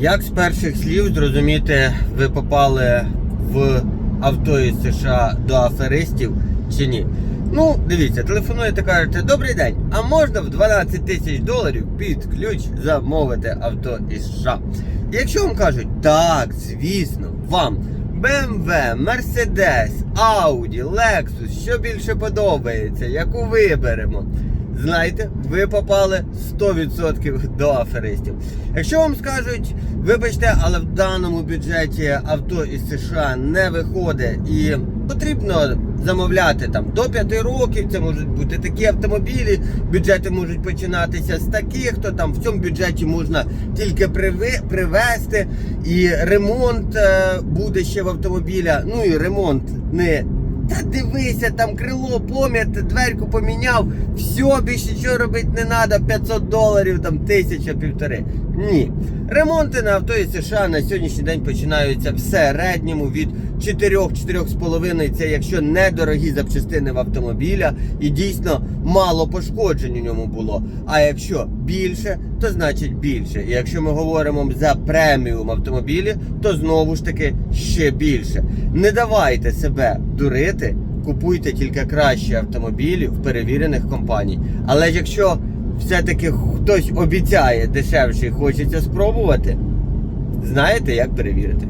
Як з перших слів зрозуміти, ви попали в авто із США до аферистів чи ні? Ну, дивіться, телефонуєте, кажете, добрий день, а можна в 12 тисяч доларів під ключ замовити авто із США? Якщо вам кажуть, так, звісно, вам BMW, Mercedes, Audi, Lexus, що більше подобається, яку виберемо. Знаєте, ви попали 100% до аферистів. Якщо вам скажуть, вибачте, але в даному бюджеті авто із США не виходить і потрібно замовляти там до 5 років, це можуть бути такі автомобілі, бюджети можуть починатися з таких, то там в цьому бюджеті можна тільки привезти, і ремонт е, буде ще в автомобіля. Ну і ремонт не та дивися, там крило пом'ят, дверку поміняв, все, більше нічого робити не треба, 500 доларів, там тисяча, півтори. Ні. Ремонти на авто із США на сьогоднішній день починаються в середньому від 4-4,5. Це якщо недорогі запчастини в автомобіля і дійсно мало пошкоджень у ньому було. А якщо більше, то значить більше. І якщо ми говоримо за преміум автомобілі, то знову ж таки ще більше. Не давайте себе дурити, купуйте тільки кращі автомобілі в перевірених компаній. Але якщо все-таки хтось обіцяє дешевше хочеться спробувати, знаєте, як перевірити.